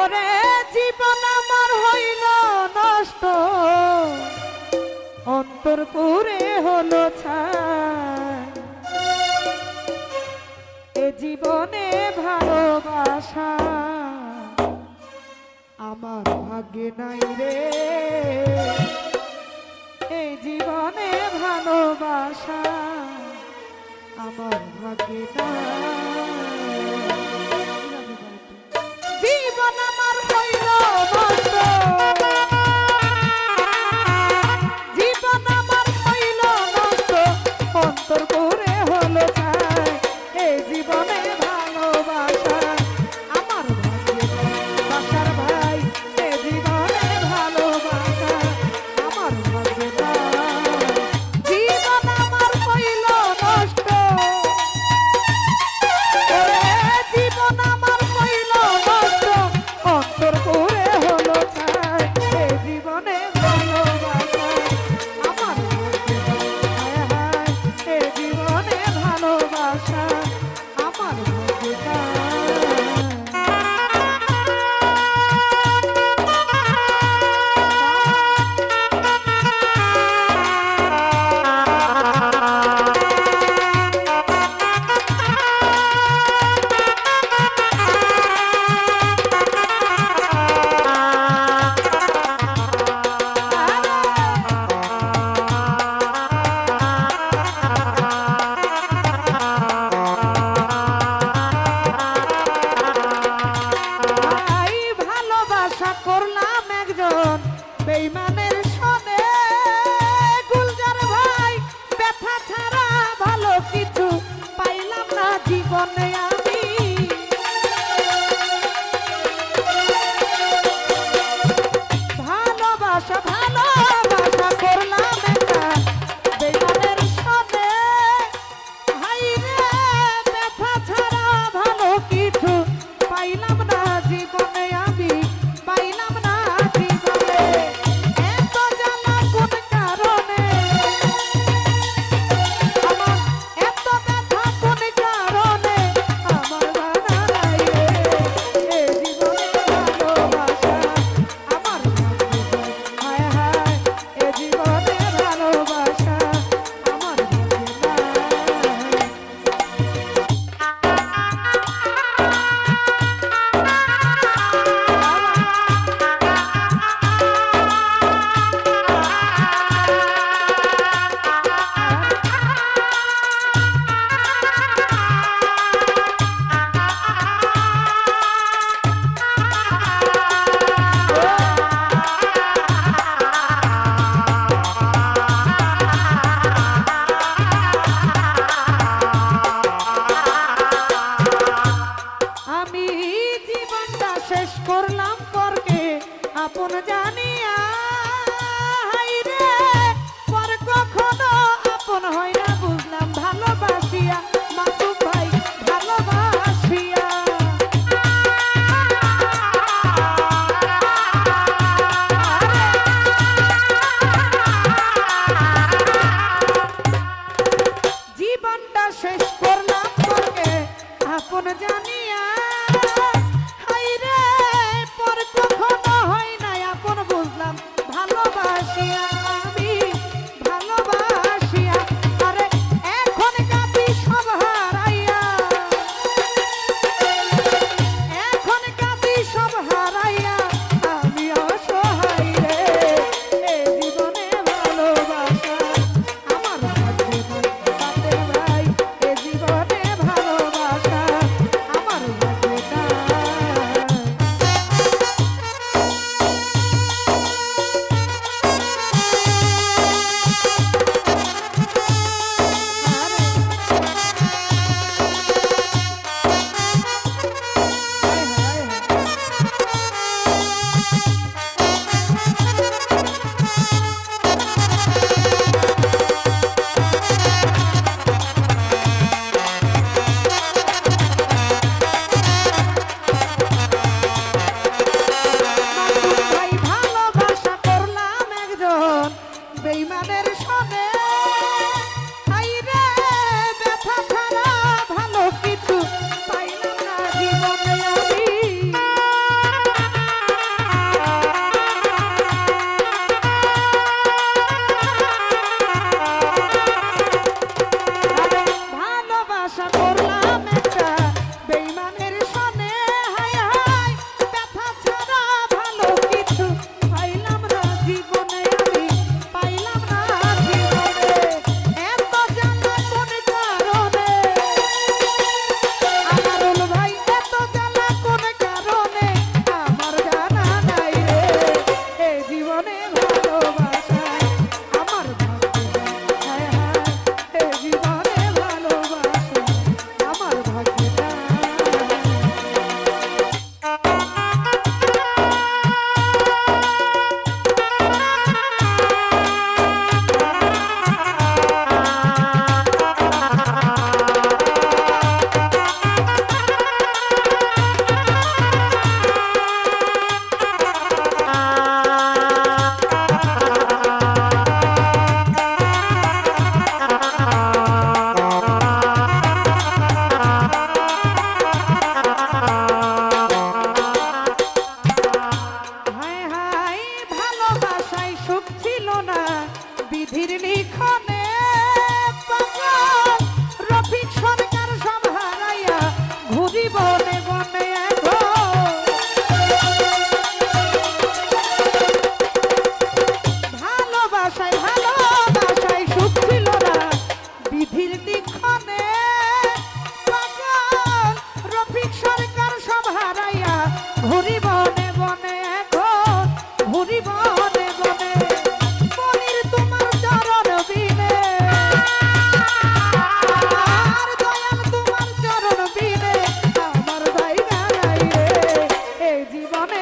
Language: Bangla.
ওরে জীবন আমার হইল নষ্ট। অন্তরপুরে হলো ছাই। এ জীবনে ভালোবাসা আমার ভাগ্যে নাই রে। এ জীবনে ভালোবাসা আমার ভাগ্যে নাই। Sonia. I'm not hajnal. বেইমানের সনে Simon